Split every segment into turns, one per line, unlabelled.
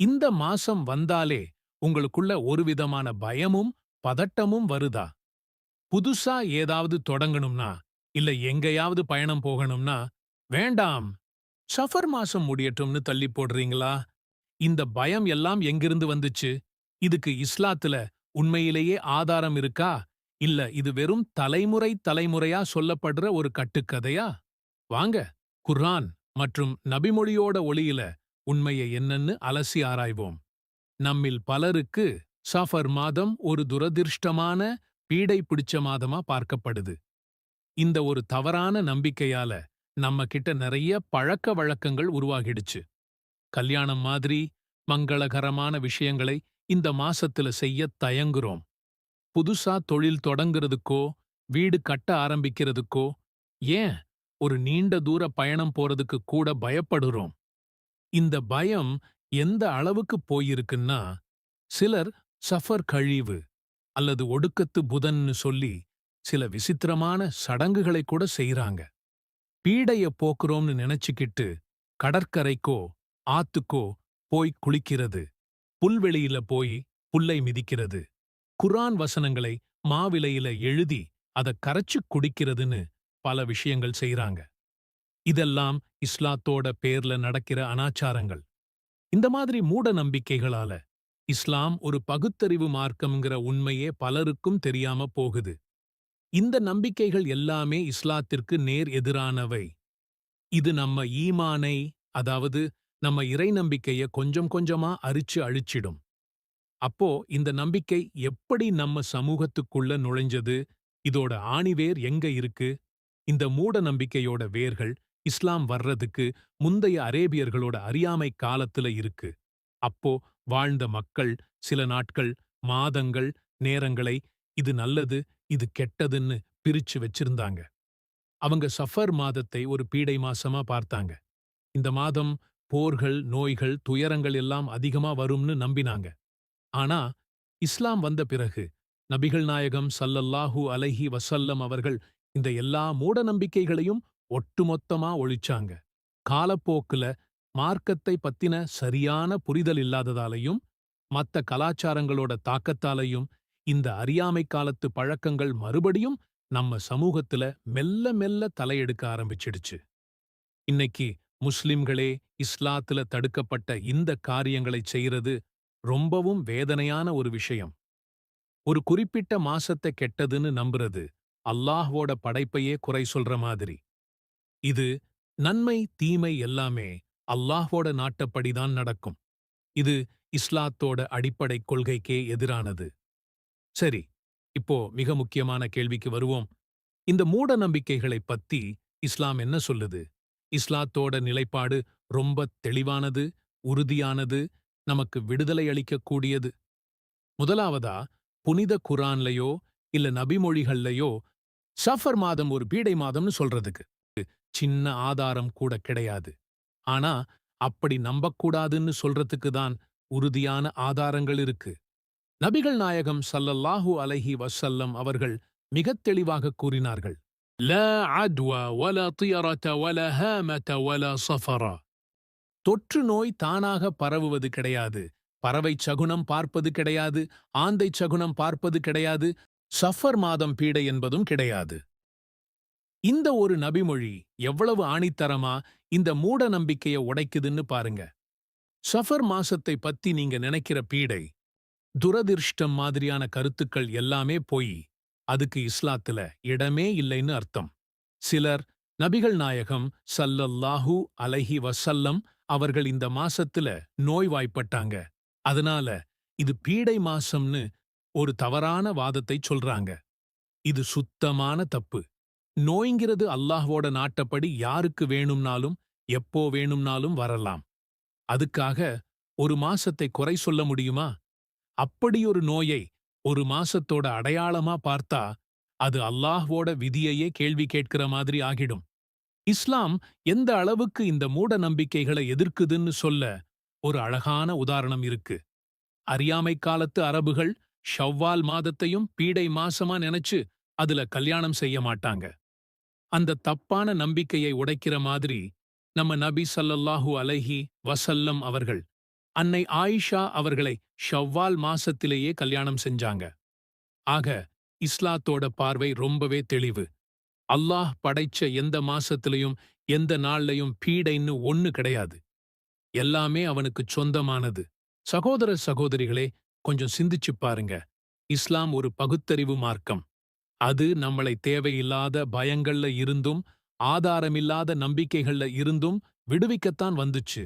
இந்த மாசம் வந்தாலே உங்களுக்குள்ள ஒரு விதமான பயமும் பதட்டமும் வருதா? புதுசா ஏதாவது தொடங்கணும்னா இல்ல எங்கேயாவது பயணம் போகணும்னா வேண்டாம் சஃபர் மாசம் முடியட்டும்னு தள்ளி போடுறீங்களா? இந்த பயம் எல்லாம் எங்கிருந்து வந்துச்சு? இதுக்கு இஸ்லாத்துல உண்மையிலேயே ஆதாரம் இருக்கா? இல்ல இது வெறும் தலைமுறை தலைமுறையா சொல்லப்படுற ஒரு கட்டுக்கதையா? வாங்க குர்ஆன் மற்றும் நபிமொழியோட ஒளியில உண்மையை என்னன்னு அலசி ஆராய்வோம். நம்மில் பலருக்கு சஃபர் மாதம் ஒரு துரதிர்ஷ்டமான பீடை பிடிச்ச மாதமா பார்க்கப்படுது. இந்த ஒரு தவறான நம்பிக்கையால நம்ம கிட்ட நிறைய பழக்க வழக்கங்கள் உருவாகிடுச்சு. கல்யாணம் மாதிரி மங்களகரமான விஷயங்களை இந்த மாசத்துல செய்ய தயங்குறோம். புதுசா தொழில் தொடங்குறதுக்கோ வீடு கட்ட ஆரம்பிக்கிறதுக்கோ ஏன் ஒரு நீண்ட தூர பயணம் போறதுக்கு கூட பயப்படுறோம்? இந்த பயம் எந்த அளவுக்கு போயிருக்குன்னா சிலர் சஃபர் கழிவு அல்லது ஒடுக்கத்து புதன்னு சொல்லி சில விசித்திரமான சடங்குகளை கூட செய்றாங்க. பீடைய போக்குறோம்னு நினைச்சுக்கிட்டு கடற்கரைக்கோ ஆத்துக்கோ போய் குளிக்கிறது. புல்வெளியில போய் புல்லை மிதிக்கிறது. குர்ஆன் வசனங்களை மாவிலையில எழுதி அதை கரைச்சு குடிக்கிறதுன்னு பல விஷயங்கள் செய்றாங்க. இதெல்லாம் இஸ்லாத்தோட பேர்ல நடக்கிற அனாச்சாரங்கள். இந்த மாதிரி மூட நம்பிக்கைகளால இஸ்லாம் ஒரு பகுத்தறிவு மார்க்கம்ங்கிற உண்மையே பலருக்கும் தெரியாம போகுது. இந்த நம்பிக்கைகள் எல்லாமே இஸ்லாத்திற்கு நேர் எதிரானவை. இது நம்ம ஈமானை அதாவது நம்ம இறை நம்பிக்கைய கொஞ்சம் கொஞ்சமா அரிச்சு அழிச்சிடும். அப்போ இந்த நம்பிக்கை எப்படி நம்ம சமூகத்துக்குள்ள நுழைஞ்சது இதோட ஆணிவேர் எங்க இருக்கு இந்த மூட நம்பிக்கையோட வேர்கள் இஸ்லாம் வர்றதுக்கு முந்தைய அரேபியர்களோட அறியாமை காலத்துல இருக்கு. அப்போ வாழ்ந்த மக்கள் சில நாட்கள் மாதங்கள் நேரங்களை இது நல்லது இது கெட்டதுன்னு பிரிச்சு வச்சிருந்தாங்க. அவங்க சஃபர் மாதத்தை ஒரு பீடை மாசமா பார்த்தாங்க. இந்த மாதம் போர்கள் நோய்கள் துயரங்கள் எல்லாம் அதிகமா வரும்னு நம்பினாங்க. ஆனா இஸ்லாம் வந்த பிறகு நபிகள் நாயகம் சல்லல்லாஹு அலைஹி வசல்லம் அவர்கள் இந்த எல்லா மூட நம்பிக்கைகளையும் ஒட்டுமொத்தமா ஒழிச்சாங்க. காலப்போக்குல மார்க்கத்தை பத்தின சரியான புரிதல் இல்லாததாலையும் மத்த கலாச்சாரங்களோட தாக்கத்தாலையும் இந்த அறியாமை காலத்து பழக்கங்கள் மறுபடியும் நம்ம சமூகத்துல மெல்ல மெல்ல தலையெடுக்க ஆரம்பிச்சிடுச்சு. இன்னைக்கு முஸ்லிம்களே இஸ்லாத்துல தடுக்கப்பட்ட இந்த காரியங்களை செய்யறது ரொம்பவும் வேதனையான ஒரு விஷயம். ஒரு குறிப்பிட்ட மாசத்தை கெட்டதுன்னு நம்புறது அல்லாஹ்வோட படைப்பையே குறை சொல்ற மாதிரி. இது நன்மை தீமை எல்லாமே அல்லாஹோட நாட்டப்படிதான் நடக்கும். இது இஸ்லாத்தோட அடிப்படை கொள்கைக்கே எதிரானது. சரி இப்போ மிக முக்கியமான கேள்விக்கு வருவோம். இந்த மூட நம்பிக்கைகளைப் பத்தி இஸ்லாம் என்ன சொல்லுது? இஸ்லாத்தோட நிலைப்பாடு ரொம்ப தெளிவானது உறுதியானது நமக்கு விடுதலை அளிக்கக்கூடியது. முதலாவதா புனித குரான்லயோ இல்ல நபிமொழிகள்லயோ சஃபர் மாதம் ஒரு பீடை மாதம்னு சொல்றதுக்கு. சின்ன ஆதாரம் கூட கிடையாது. ஆனா அப்படி நம்பக்கூடாதுன்னு சொல்றதுக்கு தான் உறுதியான ஆதாரங்கள் இருக்கு. நபிகள் நாயகம் சல்லல்லாஹு அலஹி வசல்லம் அவர்கள் மிகத் தெளிவாக கூறினார்கள். தொற்று நோய் தானாக பரவுவது கிடையாது. பறவை சகுனம் பார்ப்பது கிடையாது. ஆந்தை சகுனம் பார்ப்பது கிடையாது. சஃபர் மாதம் பீடை என்பதும் கிடையாது. இந்த ஒரு நபிமொழி எவ்வளவு ஆணித்தரமா இந்த மூட நம்பிக்கைய உடைக்குதுன்னு பாருங்க. சஃபர் மாசத்தை பத்தி நீங்க நினைக்கிற பீடை துரதிர்ஷ்டம் மாதிரியான கருத்துக்கள் எல்லாமே போய் அதுக்கு இஸ்லாத்துல இடமே இல்லைன்னு அர்த்தம். சிலர் நபிகள் நாயகம் சல்லல்லாஹு அலைஹி வசல்லம் அவர்கள் இந்த மாசத்துல நோய்வாய்ப்பட்டாங்க. அதனால இது பீடை மாசம்னு ஒரு தவறான வாதத்தை சொல்றாங்க. இது சுத்தமான தப்பு. நோய்ங்கிறது அல்லாஹ்வோட நாட்டப்படி யாருக்கு வேணும்னாலும் எப்போ வேணும்னாலும் வரலாம். அதுக்காக ஒரு மாசத்தை குறை சொல்ல முடியுமா? அப்படியொரு நோயை ஒரு மாசத்தோட அடையாளமா பார்த்தா அது அல்லாஹ்வோட விதியையே கேள்வி கேட்கிற மாதிரி ஆகிடும். இஸ்லாம் எந்த அளவுக்கு இந்த மூட நம்பிக்கைகளை எதிர்க்குதுன்னு சொல்ல ஒரு அழகான உதாரணம் இருக்கு. அறியாமை காலத்து அரபுகள் ஷவ்வால் மாதத்தையும் பீடை மாசமா நினைச்சு அதுல கல்யாணம் செய்ய மாட்டாங்க. அந்த தப்பான நம்பிக்கையை உடைக்கிற மாதிரி நம்ம நபி சல்லல்லாஹு அலைஹி வசல்லம் அவர்கள் அன்னை ஆயிஷா அவர்களை ஷவ்வால் மாசத்திலேயே கல்யாணம் செஞ்சாங்க. ஆக இஸ்லாத்தோட பார்வை ரொம்பவே தெளிவு. அல்லாஹ் படைச்ச எந்த மாசத்திலையும் எந்த நாள்லயும் பீடைன்னு ஒன்னு கிடையாது. எல்லாமே அவனுக்கு சொந்தமானது. சகோதர சகோதரிகளே கொஞ்சம் சிந்திச்சு பாருங்க. இஸ்லாம் ஒரு பகுத்தறிவு மார்க்கம். அது நம்மளை தேவையில்லாத பயங்கள்ல இருந்தும் ஆதாரமில்லாத நம்பிக்கைகள்ல இருந்தும் விடுவிக்கத்தான் வந்துச்சு.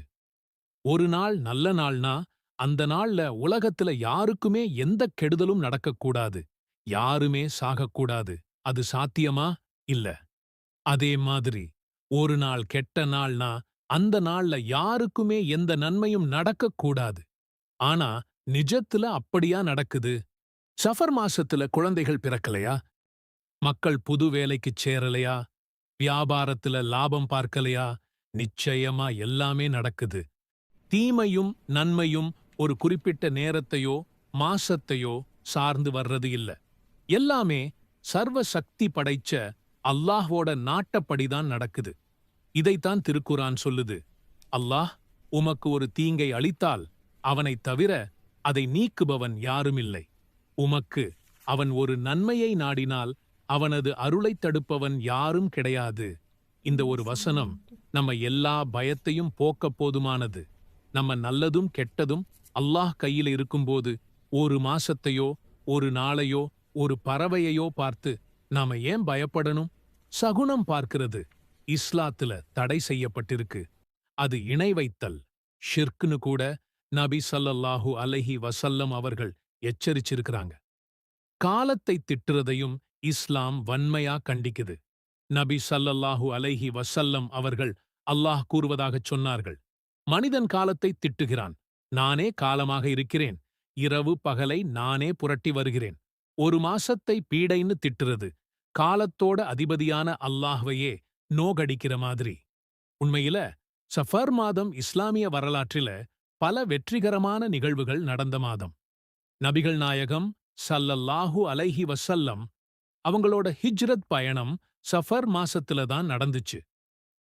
ஒரு நாள் நல்ல நாள்னா அந்த நாள்ல உலகத்துல யாருக்குமே எந்த கெடுதலும் நடக்கக்கூடாது. யாருமே சாகக்கூடாது. அது சாத்தியமா? இல்ல. அதே மாதிரி ஒரு நாள் கெட்ட நாள்னா அந்த நாள்ல யாருக்குமே எந்த நன்மையும் நடக்கக்கூடாது. ஆனா நிஜத்துல அப்படியா நடக்குது? சஃபர் மாசத்துல குழந்தைகள் பிறக்கலையா? மக்கள் புது வேலைக்குச் சேரலையா? வியாபாரத்துல லாபம் பார்க்கலையா? நிச்சயமா எல்லாமே நடக்குது. தீமையும் நன்மையும் ஒரு குறிப்பிட்ட நேரத்தையோ மாசத்தையோ சார்ந்து வர்றது இல்ல. எல்லாமே சர்வ சக்தி படைச்ச அல்லாஹ்வோட நாட்டப்படிதான் நடக்குது. இதைத்தான் திருக்குரான் சொல்லுது. அல்லாஹ் உமக்கு ஒரு தீங்கை அளித்தால் அவனைத் தவிர அதை நீக்குபவன் யாருமில்லை. உமக்கு அவன் ஒரு நன்மையை நாடினால் அவனது அருளைத் தடுப்பவன் யாரும் கிடையாது. இந்த ஒரு வசனம் நம்ம எல்லா பயத்தையும் போக்கப் போதுமானது. நம்ம நல்லதும் கெட்டதும் அல்லாஹ் கையில் இருக்கும்போது ஒரு மாசத்தையோ ஒரு நாளையோ ஒரு பறவையையோ பார்த்து நாம ஏன் பயப்படணும்? சகுனம் பார்க்கிறது இஸ்லாத்துல தடை செய்யப்பட்டிருக்கு. அது இணை வைத்தல். ஷிர்க்னு கூட நபி சல்லல்லாஹு அலைஹி வசல்லம் அவர்கள் எச்சரிச்சிருக்கிறாங்க. காலத்தை திட்டுறதையும் இஸ்லாம் வன்மையா கண்டிக்குது. நபி சல்லல்லாஹு அலைஹி வசல்லம் அவர்கள் அல்லாஹ் கூறுவதாகச் சொன்னார்கள். மனிதன் காலத்தை திட்டுகிறான். நானே காலமாக இருக்கிறேன். இரவு பகலை நானே புரட்டி வருகிறேன். ஒரு மாசத்தை பீடைன்னு திட்டுறது. காலத்தோட அதிபதியான அல்லாஹ்வையே நோகடிக்கிற மாதிரி. உண்மையில சஃபர் மாதம் இஸ்லாமிய வரலாற்றில பல வெற்றிகரமான நிகழ்வுகள் நடந்த மாதம். நபிகள் நாயகம் சல்லல்லாஹு அலைஹி வசல்லம் அவங்களோட ஹிஜ்ரத் பயணம் சஃபர் மாசத்துல தான் நடந்துச்சு.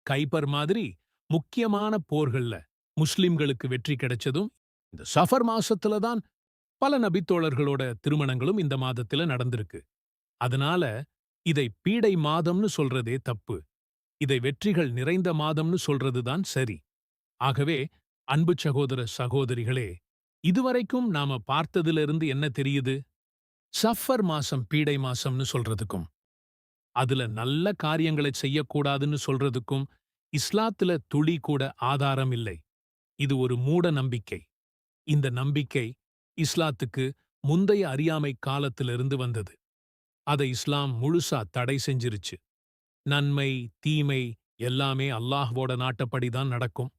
கைபர் மாதிரி முக்கியமான போர்கள்ல முஸ்லிம்களுக்கு வெற்றி கிடைச்சதும் இந்த சஃபர் மாசத்துல தான் பல நபித்தோழர்களோட திருமணங்களும் இந்த மாதத்துல நடந்திருக்கு. அதனால இதை பீடை மாதம்னு சொல்றதே தப்பு. இதை வெற்றிகள் நிறைந்த மாதம்னு சொல்றதுதான் சரி. ஆகவே அன்பு சகோதர சகோதரிகளே இதுவரைக்கும் நாம பார்த்ததிலிருந்து என்ன தெரியுது? சஃபர் மாசம் பீடை மாசம்னு சொல்றதுக்கும் அதுல நல்ல காரியங்களை செய்யக்கூடாதுன்னு சொல்றதுக்கும் இஸ்லாத்துல துளி கூட ஆதாரம் இல்லை. இது ஒரு மூட நம்பிக்கை. இந்த நம்பிக்கை இஸ்லாத்துக்கு முந்தைய அறியாமை காலத்திலிருந்து வந்தது. அதை இஸ்லாம் முழுசா தடை செஞ்சிருச்சு. நன்மை தீமை எல்லாமே அல்லாஹ்வோட நாட்டப்படிதான் நடக்கும்.